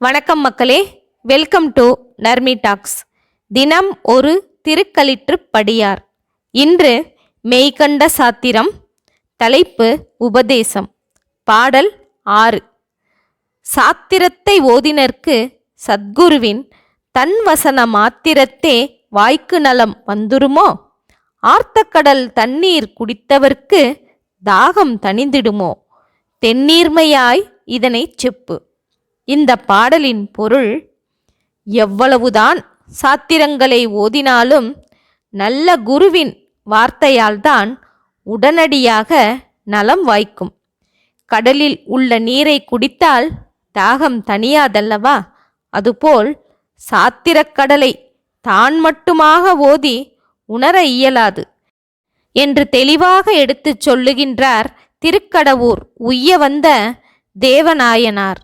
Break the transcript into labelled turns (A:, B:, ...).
A: வணக்கம் மக்களே. Welcome to Narmi tax தினம் ஒரு திருக்களிற்று படியார். இன்று மெய்கண்ட சாத்திரம் தலைப்பு உபதேசம். பாடல் ஆறு. சாத்திரத்தை ஓதினர்க்கு சத்குருவின் தன் வசன மாத்திரத்தே வாய்க்கு நலம் வந்துருமோ? ஆர்த்தக்கடல் தண்ணீர் குடித்தவர்க்கு தாகம் தணிந்திடுமோ? தென்னீர்மையாய் இதனைச் செப்பு. இந்த பாடலின் பொருள் எவ்வளவுதான் சாத்திரங்களை ஓதினாலும் நல்ல குருவின் வார்த்தையால்தான் உடனடியாக நலம் வாய்க்கும். கடலில் உள்ள நீரை குடித்தால் தாகம் தனியாதல்லவா அதுபோல் சாத்திரக்கடலை தான் மட்டுமாக ஓதி உணர இயலாது என்று தெளிவாக எடுத்துச் சொல்லுகின்றார் திருக்கடவூர் உய்ய வந்த தேவநாயனார்.